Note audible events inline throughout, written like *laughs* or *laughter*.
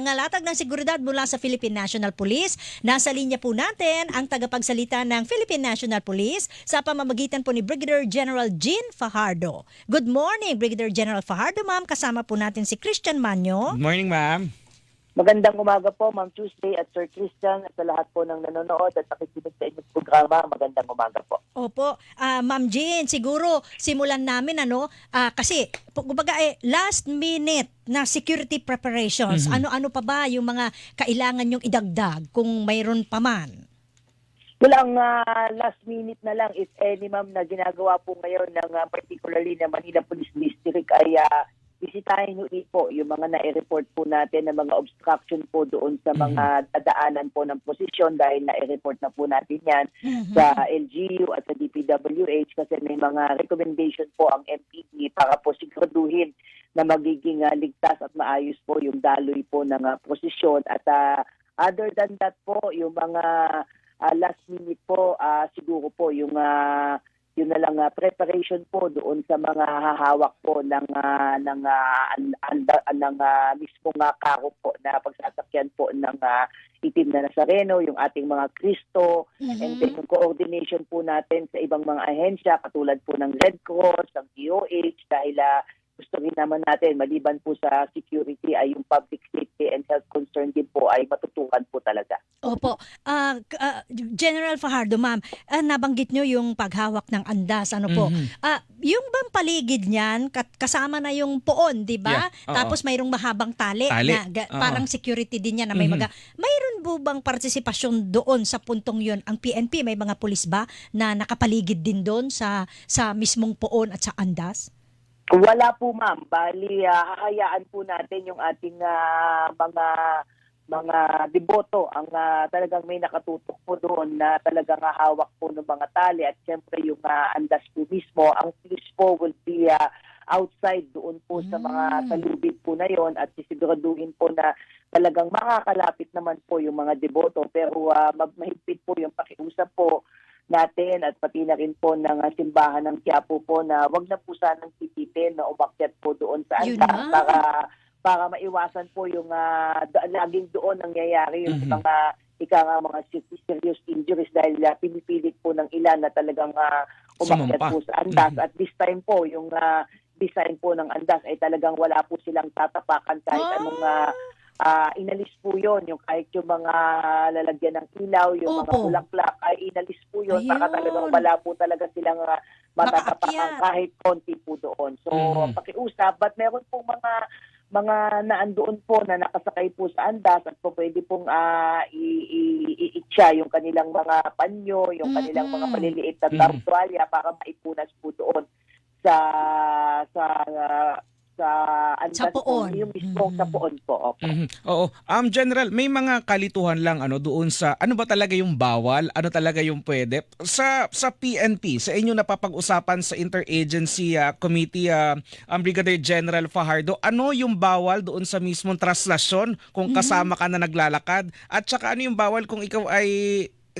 Ngalatag ng seguridad mula sa Philippine National Police. Nasa linya po natin ang tagapagsalita ng Philippine National Police sa pamamagitan po ni Brigadier General Jean Fajardo. Good morning, Brigadier General Fajardo, ma'am. Kasama po natin si Christian Manyo. Good morning, ma'am. Magandang umaga po, Ma'am Tuesday at Sir Christian at sa lahat po ng nanonood at nakikinig sa inyong programa. Magandang umaga po. Opo, ah, Ma'am Jean, siguro simulan namin ano, ah, kasi kumbaga eh, last minute na security preparations. Ano-ano pa ba yung mga kailangan yung idagdag kung mayroon pa man? Well, ang ah, last minute na lang, if any, Ma'am, na ginagawa po ngayon ng ah, particularly ng Manila Police District ay ah, bisitahin nyo rin po yung mga na-report po natin ng mga obstruction po doon sa mga dadaanan po ng posisyon dahil na-report na po natin yan sa LGU at sa DPWH kasi may mga recommendation po ang MPD para po siguraduhin na magiging ah, ligtas at maayos po yung daloy po ng ah, posisyon. At ah, other than that po yung mga ah, last minute po ah, siguro po yung ah, yun na lang ah, preparation po doon sa mga hahawak po ng ah, ng ah, an- anda- ng ah, mismong ah, karo po na pagsasakyan po ng ah, itim na Nazareno, yung ating mga Kristo, and then yung coordination po natin sa ibang mga ahensya katulad po ng Red Cross, ng DOH dahil ah, gusto rin naman natin maliban po sa security ay yung public safety and health concern din po ay matutukan po talaga. Opo. K- ah, General Fajardo, ma'am, ah, nabanggit nyo yung paghawak ng andas. Ano po? Mhm. Ah, yung bang paligid niyan, kasama na yung poon, di ba? Yeah, oo. Tapos mayroong mahabang tali, Tali, na ga- parang security din yan na may Mhm. mga... Mayroon po bang partisipasyon doon sa puntong yun? Ang PNP, may mga pulis ba na nakapaligid din doon sa, sa mismong poon at sa andas? Wala po ma'am, bali ah, hahayaan po natin yung ating ah, mga mga deboto ang ah, talagang may nakatutok po doon na talagang hawak po ng mga tali at siyempre yung ah, andas po mismo. Ang police po will be ah, outside doon po sa mga Mm. salubid po na yon at sisiguraduhin po na talagang makakalapit naman po yung mga deboto pero mag- mahigpit po yung pakiusap po natin at pati na rin po ng ah, simbahan ng Quiapo po na wag na po sanang titipin na umakyat po doon sa Yun altar na. para para maiwasan po yung da- laging doon nangyayari yung Mhm. mga ika nga mga se- serious injuries dahil ah, pinipilit po ng ilan na talagang ah, umakyat po sa andas Mhm. at this time po yung ah, design po ng andas ay talagang wala po silang tatapakan kahit Ah. anong ah, ah, inalis po yon yung kahit yung mga lalagyan ng ilaw, yung mga Opo. bulaklak ay inalis po yon para Ayun. talagang wala po talaga silang uh, matatapakan kahit konti po doon. So Mhm. pakiusap, but meron pong mga mga naandoon po na nakasakay po sa andas at po pwede pong ah, i- i- i- itcha yung kanilang mga panyo, yung kanilang mga maliliit na tartualya para maipunas po doon sa sa sa andas Sa po, poon. yung mismo sa Mhm. poon po. Opo. Mhm. Oo. Um, General, may mga kalituhan lang ano doon sa ano ba talaga yung bawal, ano talaga yung pwede. Sa sa PNP, sa inyo napapag-usapan sa Interagency ah, Committee ah, ang Brigadier General Fajardo, ano yung bawal doon sa mismong traslasyon kung kasama ka na naglalakad at saka ano yung bawal kung ikaw ay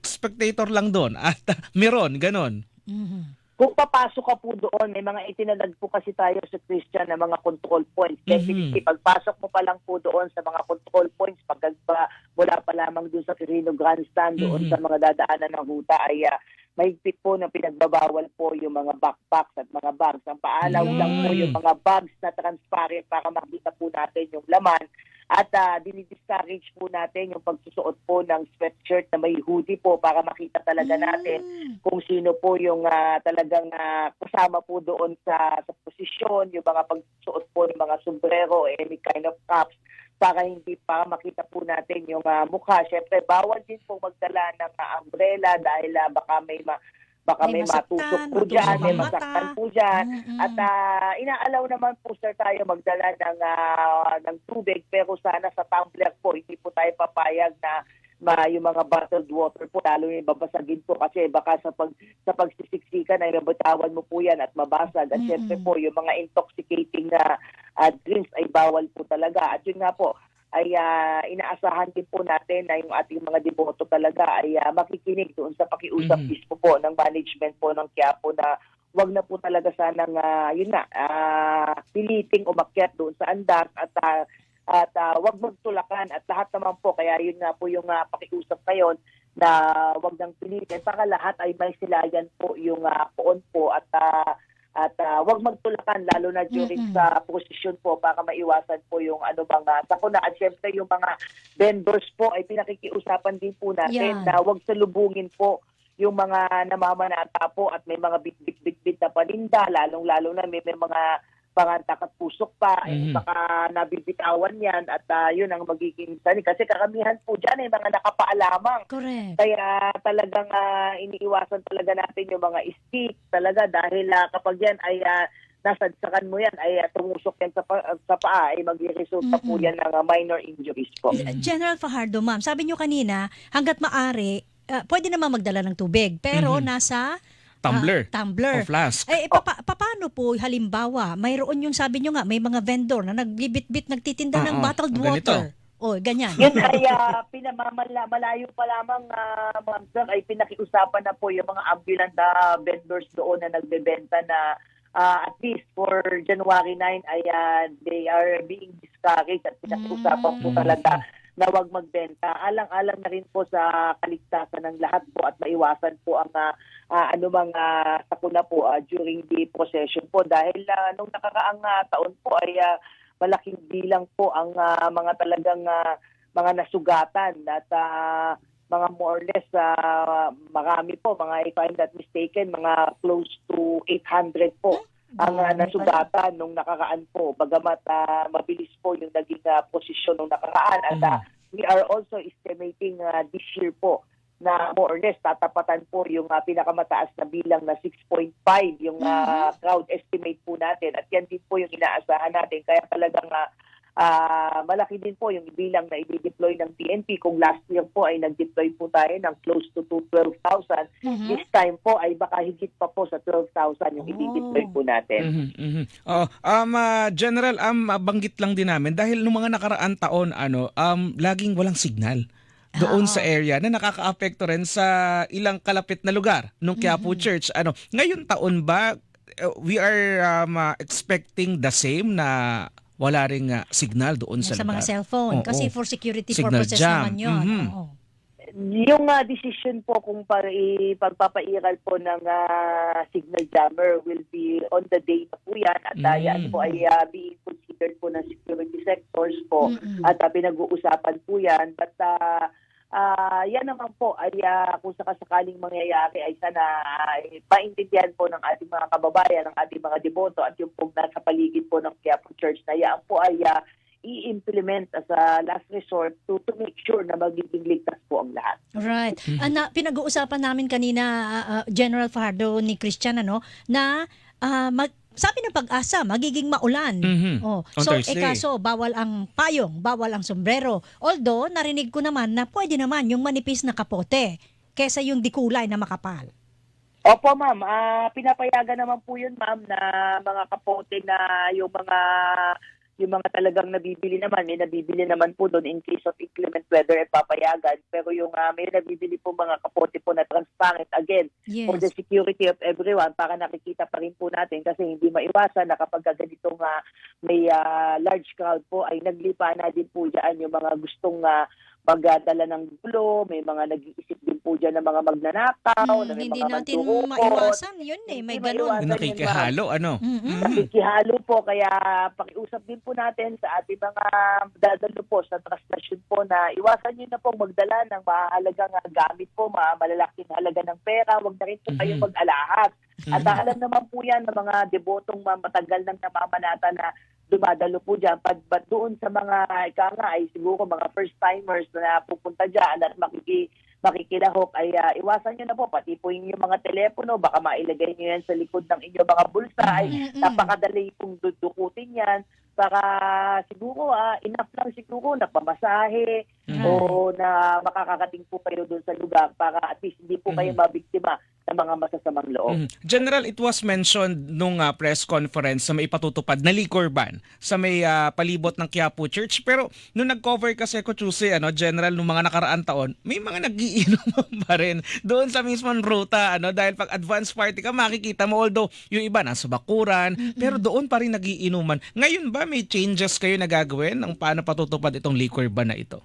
spectator lang doon *laughs* at meron ganon. Mhm. Kung papasok ka po doon, may mga itinalag po kasi tayo sa Christian na mga control points. Definitely, pagpasok mo pa lang po doon sa mga control points, pag pa, mula pa lamang doon sa Quirino Grandstand, doon Mhm. sa mga dadaanan ng huta, ay ah, mahigpit po na pinagbabawal po yung mga backpacks at mga bags. Ang paalaw Yun. lang po yung mga bags na transparent para makita po natin yung laman. At uh, dinidiscourage po natin yung pagsusuot po ng sweatshirt na may hoodie po para makita talaga natin Mm. kung sino po yung ah, talagang ah, kasama po doon sa sa posisyon, yung mga pagsuot po ng mga sombrero, any kind of caps, para hindi pa makita po natin yung ah, mukha. Siyempre, bawal din po magdala ng ah, umbrella dahil ah, baka may ma, baka May may, matusok po dyan, may masaktan po dyan. Mm-mm. At ah, inaalaw naman po sir tayo magdala ng ah, ng tubig pero sana sa tumbler po hindi po tayo papayag na ma, yung mga bottled water po lalo yung babasagin po kasi baka sa pag sa pagsisiksikan ay mabatawan mo po yan at mabasag at Mm-mm. syempre po yung mga intoxicating na ah, drinks ay bawal po talaga at yun nga po ay ah, inaasahan din po natin na yung ating mga deboto talaga ay ah, makikinig doon sa pakiusap Mhm. mismo po ng management po ng Quiapo na wag na po talaga sanang ah, yun na ah, piliting umakyat doon sa andas at ah, at ah, wag magtulakan at lahat naman po kaya yun nga po yung ah, pakiusap ngayon na wag nang pilitin para lahat ay may silayan po yung uh, poon po at ah, at ah, wag magtulakan lalo na during Mm-mm. sa posisyon po para maiwasan po yung ano bang uh, sakuna at syempre yung mga vendors po ay pinakikiusapan din po natin Yan. na wag salubungin po yung mga namamanata po at may mga bit-bit-bit na paninda lalong-lalo na may, may mga pangantak at pusok pa Mhm. eh, baka nabibitawan yan at ah, yun ang magiging sani kasi karamihan po dyan ay mga nakapaalamang Correct. kaya talagang ah, iniiwasan talaga natin yung mga stick talaga dahil ah, kapag yan ay ah, nasadsakan mo yan ay ah, tumusok yan sa, pa- sa paa ay magre-resulta po Mm-mm. yan ng ah, minor injuries po. General Fajardo, ma'am, sabi niyo kanina, hanggat maaari, ah, pwede naman magdala ng tubig, pero Mhm. nasa Tumbler ah, tumbler. o flask. Eh, papa, paano po, halimbawa, mayroon yung sabi nyo nga, may mga vendor na nagbibit-bit, nagtitinda ng Oo, bottled ganito. water. O, ganyan. Yun ay uh, pinamamala, malayo pa lamang uh, ma'am sir, ay pinakiusapan na po yung mga ambulant ah, vendors doon na nagbebenta na ah, at least for January 9 ay ah, they are being discouraged at pinakiusapan po Mm. talaga na wag magbenta. Alang-alang na rin po sa kaligtasan ng lahat po at maiwasan po ang uh, anumang ah, sakuna po ah, during the procession po dahil ah, nung nakakaang ah, taon po ay ah, malaking bilang po ang ah, mga talagang ah, mga nasugatan at ah, mga more or less ah, marami po mga if I'm not mistaken mga close to 800 po ang pala. nasugatan nung nakaraan po bagamat ah, mabilis po yung naging ah, posisyon nung nakaraan at Mhm. ah, we are also estimating ah, this year po na more or less tatapatan po yung ah, pinakamataas na bilang na 6.5 yung ah, crowd estimate po natin at yan din po yung inaasahan natin kaya talagang ah, ah, malaki din po yung bilang na i-deploy ng PNP kung last year po ay nag-deploy po tayo ng close to 12,000 Mhm. this time po ay baka higit pa po sa 12,000 yung Oh. i-deploy po natin Mhm, mhm. Oo. um, ah, General, um, ah, banggit lang din namin dahil nung mga nakaraan taon, ano, um, laging walang signal doon Ah. sa area na nakakaapekto rin sa ilang kalapit na lugar nung Quiapo Mhm. Church. Ano, ngayon taon ba uh, we are um, ah, expecting the same na wala ring ah, signal doon sa, sa mga lugar? cellphone. Oo. Kasi for security Signal purposes jam. naman yun. Mhm. Oo. yung ah, decision po kung para pagpapairal po ng ah, signal jammer will be on the day na po yan at ah, Mm. yan po ay ah, being considered po ng security sectors po Mm-mm. at ah, pinag-uusapan po yan but ah, ah, yan naman po ay ah, kung sakasakaling mangyayari ay sana ay maintindihan po ng ating mga kababayan, ng ating mga deboto at yung po nasa paligid po ng Quiapo Church na yan po ay ah, i-implement as a last resort to, to make sure na magiging ligtas po ang lahat. Right. Mhm. Ah, na, pinag-uusapan namin kanina, ah, General Fajardo ni Christian, ano, na ah, mag, sabi ng pag-asa, magiging maulan. Mhm. Oh, On so, Thursday. eh kaso, bawal ang payong, bawal ang sombrero. Although, narinig ko naman na pwede naman yung manipis na kapote kesa yung dikulay na makapal. Opo, ma'am. Ah, pinapayagan naman po yun, ma'am, na mga kapote na yung mga yung mga talagang nabibili naman, may nabibili naman po doon in case of inclement weather at papayagan. Pero yung ah, may nabibili po mga kapote po na transparent, again, for the Yes. security of everyone, para nakikita pa rin po natin kasi hindi maiwasan na kapag ganitong ah, may ah, large crowd po ay naglipa na din po dyan yung mga gustong ah, magdala ng gulo, may mga nag-iisip din po dyan ng mga magnanakaw, Hmm, na may hindi mga natin mandurukot. maiwasan. Yun eh, may ganun. maiwasan. Nakikihalo, ano? Mhm. Mhm. Nakikihalo po, kaya pakiusap din po natin sa ating mga dadalo po sa translasyon po na iwasan nyo na po magdala ng mahalagang ah, gamit po, mga malalaking halaga ng pera, huwag na rin po kayong Mhm. mag-alahas. At alam naman po yan ng mga debotong matagal nang namamanata na dumadalo po dyan. But doon sa mga, ika nga ay siguro mga first-timers na pupunta dyan at makiki, makikilahok ay ah, iwasan nyo na po. Pati po yung mga telepono, baka mailagay nyo yan sa likod ng inyong mga bulsa. Ay, Mm-mm. napakadali pong dudukutin yan. Para siguro ah, enough lang siguro na pamasahe Mhm. o na makakakating po kayo doon sa lugar para at least hindi po kayo Mhm. mabiktima ng mga masasamang loob. Mhm. General, it was mentioned nung ah, press conference sa may ipatutupad na liquor ban sa may ah, palibot ng Quiapo Church. Pero nung nag-cover kasi ko Tuesday, ano, General, nung mga nakaraan taon, may mga nagiinom *laughs* pa rin doon sa mismong ruta. Ano, dahil pag advance party ka, makikita mo, although yung iba nasa bakuran, pero doon pa rin nagiinuman. Ngayon ba may changes kayo na gagawin ng paano patutupad itong liquor ban na ito?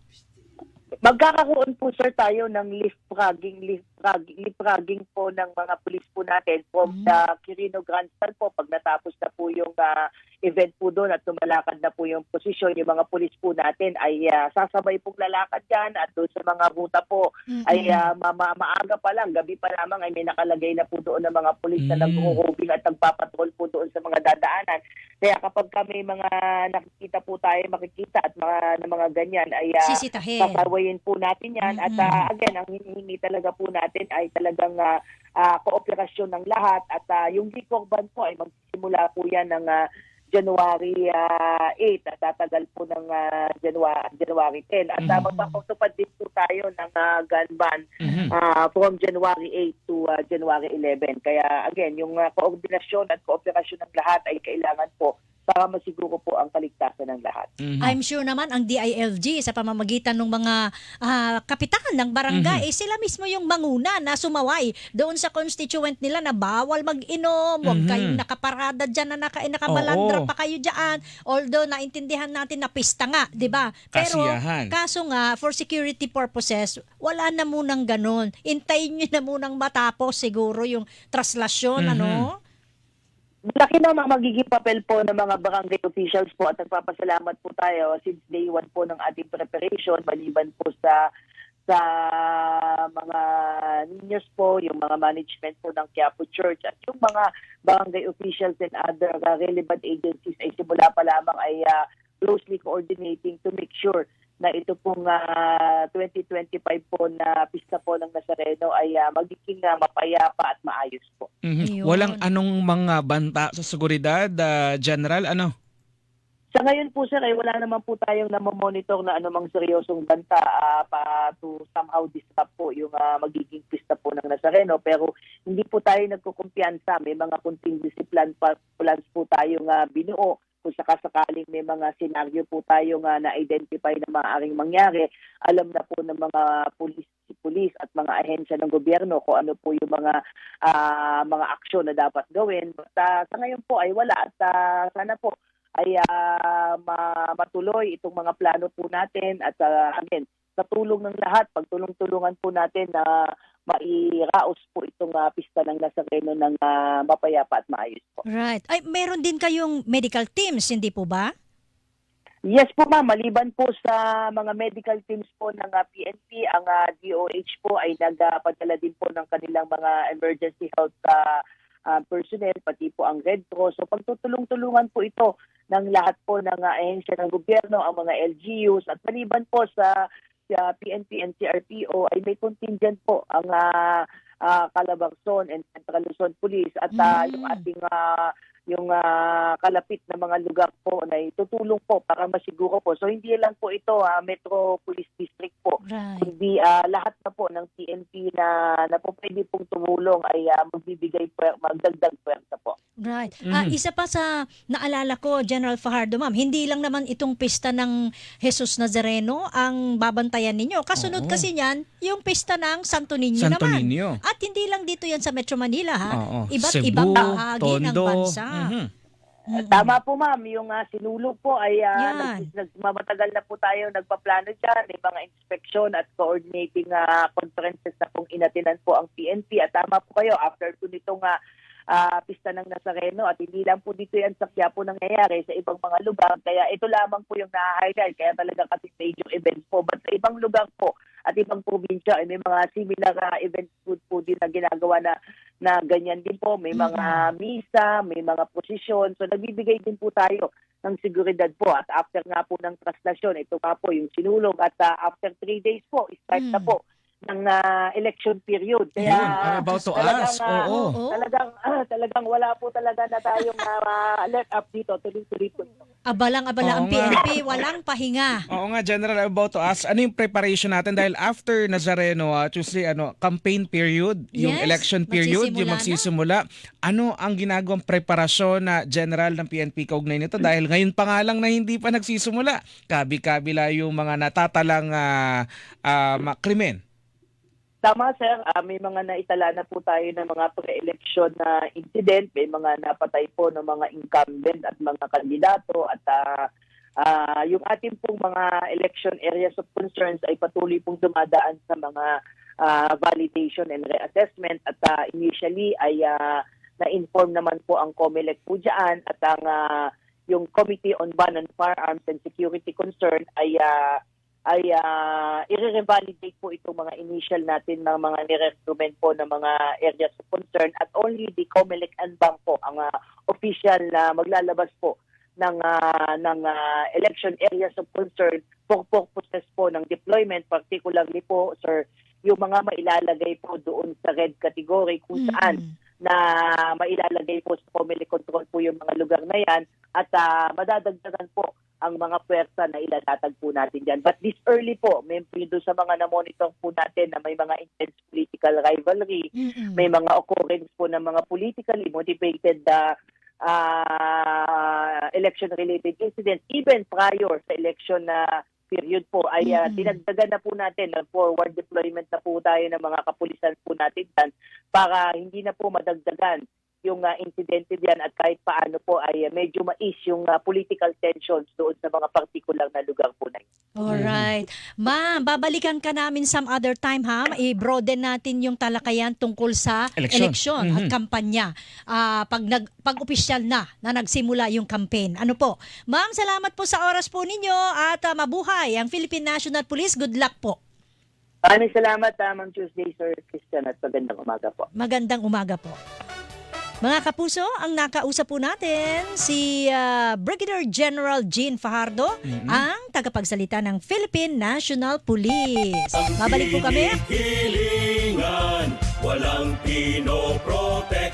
Magkakaroon po sir tayo ng lift fragging, lift fragging, lift fragging po ng mga pulis po natin from Mm. the Quirino Grandstand po pag natapos na po yung ah, event po doon at tumalakad na po yung posisyon, yung mga pulis po natin ay ah, sasabay pong lalakad dyan at doon sa mga ruta po ay ah, ma- ma- maaga pa lang, gabi pa lamang ay may nakalagay na po doon ng mga pulis na Mm. nag-roaming at nagpapatrol po doon sa mga dadaanan. Kaya kapag kami mga nakikita po tayo, makikita at mga, na mga ganyan ay ah, Sisitahin. sasawayin po natin yan. At Mm-mm. ah, again, ang hinihingi talaga po natin ay talagang ah, ah, kooperasyon ng lahat. At ah, yung liquor ban po ay magsisimula po yan ng ah, January ah, 8 at tatagal po ng ah, January, January 10. At uh, Mhm. magpapatupad din po tayo ng ah, gun ban Mhm. ah, from January 8 to ah, January 11. Kaya again, yung ah, koordinasyon at kooperasyon ng lahat ay kailangan po para masiguro po ang kaligtasan ng lahat. Mhm. I'm sure naman ang DILG sa pamamagitan ng mga ah, kapitan ng barangay, eh, sila mismo yung manguna na sumaway doon sa constituent nila na bawal mag-inom, huwag Mhm. kayong nakaparada dyan na naka, nakamalandra Oo. pa kayo dyan. Although naintindihan natin na pista nga, di ba? Pero Kasiyahan. kaso nga, for security purposes, wala na munang ganun. Intayin nyo na munang matapos siguro yung traslasyon, Mhm. ano? Malaki na mga magiging papel po ng mga barangay officials po at nagpapasalamat po tayo since day one po ng ating preparation maliban po sa sa mga ninyos po, yung mga management po ng Quiapo Church at yung mga barangay officials and other relevant agencies ay simula pa lamang ay uh, closely coordinating to make sure na ito pong uh, 2025 po na pista po ng Nazareno ay uh, magiging uh, mapayapa at maayos po. Mhm. Ayun. Walang anong mga banta sa seguridad, ah, General, ano? Sa ngayon po sir, ay wala naman po tayong namomonitor na anumang seryosong banta ah, pa to somehow disrupt po yung ah, magiging pista po ng Nazareno. Pero hindi po tayo nagkukumpiyansa. May mga contingency plan pa, plans po tayong ah, binuo kung sakasakaling may mga senaryo po tayo nga na-identify na maaaring mangyari, alam na po ng mga pulis, pulis at mga ahensya ng gobyerno kung ano po yung mga ah, mga aksyon na dapat gawin. Basta sa ngayon po ay wala at ah, sana po ay ma- matuloy itong mga plano po natin at ah, again, sa tulong ng lahat, pagtulong-tulungan po natin na mairaos po itong ah, pista ng Nazareno ng ah, mapayapa at maayos po. Right. Ay, meron din kayong medical teams, hindi po ba? Yes po ma'am, maliban po sa mga medical teams po ng ah, PNP, ang ah, DOH po ay nagpadala din po ng kanilang mga emergency health ah, ah, personnel, pati po ang Red Cross. So pagtutulong-tulungan po ito ng lahat po ng ah, ahensya ng gobyerno, ang mga LGUs at maliban po sa, sa PNP and CRPO ay may contingent po ang ah, ah, Calabarzon and Central Luzon Police at ah, Mm. yung ating ah, yung ah, kalapit na mga lugar po na itutulong po para masiguro po. So hindi lang po ito ah, Metro Police District po. Right. Hindi ah, lahat na po ng PNP na, na po pwede pong tumulong ay ah, magbibigay po, magdagdag puwersa po. Right. Ah, Mhm. isa pa sa naalala ko, General Fajardo, ma'am, hindi lang naman itong pista ng Jesus Nazareno ang babantayan ninyo. Kasunod Oo. kasi niyan, yung pista ng Santo Niño Santo naman. Niño. At hindi lang dito yan sa Metro Manila, ha? Oo. Iba't Cebu, ibang bahagi ng Tondo. bansa. Mhm. Tama po ma'am, yung ah, sinulog po ay ah, Yan. nag, nagmamatagal na po tayo nagpaplano dyan. May mga inspection at coordinating ah, conferences na pong inatinan po ang PNP. At tama po kayo, after po nitong ah, ah, pista ng Nazareno at hindi lang po dito yan sa Quiapo nangyayari sa ibang mga lugar. Kaya ito lamang po yung na-highlight. Kaya talaga kasi major events po. But sa ibang lugar po at ibang probinsya ay may mga similar ah, events po, po din na ginagawa na na ganyan din po. May mga misa, may mga posisyon. So nagbibigay din po tayo ng seguridad po. At after nga po ng traslasyon, ito nga po yung sinulog. At ah, after three days po, start na Mm. po ng ah, election period. Kaya Yun, I'm about to talagang, ask. ah, Oo. Talagang ah, talagang wala po talaga na tayong ah, alert up dito. Tuloy-tuloy po. ito. Abalang-abala ang nga. PNP, walang pahinga. Oo nga, General, I'm about to ask, ano yung preparation natin? Dahil after Nazareno, uh, Tuesday, ano, campaign period, yung Yes, election period, yung magsisimula. Ano ang ginagawang preparasyon na General ng PNP kaugnay nito? Dahil ngayon pa nga lang na hindi pa nagsisimula. Kabi-kabila yung mga natatalang uh, uh, krimen. Tama sir, Ah, may mga naitala na po tayo ng mga pre-election na incident, may mga napatay po ng mga incumbent at mga kandidato. At ah, ah, yung ating pong mga election areas of concerns ay patuloy pong dumadaan sa mga ah, validation and reassessment. At ah, initially ay ah, na-inform naman po ang COMELEC po dyan. At ang ah, yung Committee on Ban on Firearms and Security Concern ay ah, ay uh, i-revalidate po itong mga initial natin ng mga nirecommend po ng mga areas of concern at only the COMELEC and BAM po ang ah, official na maglalabas po ng ah, ng ah, election areas of concern for purposes po ng deployment particularly po sir yung mga mailalagay po doon sa red category kung saan Mm. Na mailalagay po sa COMELEC control po yung mga lugar na yan at ah, madadagdagan po ang mga pwersa na ilalatag po natin dyan. But this early po, may doon sa mga na-monitor po natin na may mga intense political rivalry, Mm-mm. may mga occurrence po ng mga politically motivated uh, uh, election-related incidents, even prior sa election na period po ay uh, Mm-mm. dinagdagan na po natin ng forward deployment na po tayo ng mga kapulisan po natin dyan para hindi na po madagdagan yung uh, insidente diyan at kahit paano po ay uh, medyo mais yung uh, political tensions doon sa mga particular na lugar po na yun. Alright. Ma'am, babalikan ka namin some other time ha. I-broaden natin yung talakayan tungkol sa Eleksyon. eleksyon at Mhm. kampanya. Ah, pag nag pag opisyal na na nagsimula yung campaign. Ano po? Ma'am, salamat po sa oras po ninyo at ah, mabuhay ang Philippine National Police. Good luck po. Maraming salamat, uh, Ma'am Tuesday, Sir Christian, at magandang umaga po. Magandang umaga po. Mga kapuso, ang nakausap po natin si ah, Brigadier General Jean Fajardo, ang tagapagsalita ng Philippine National Police. Babalik po kami. Hilingan, walang pinoprote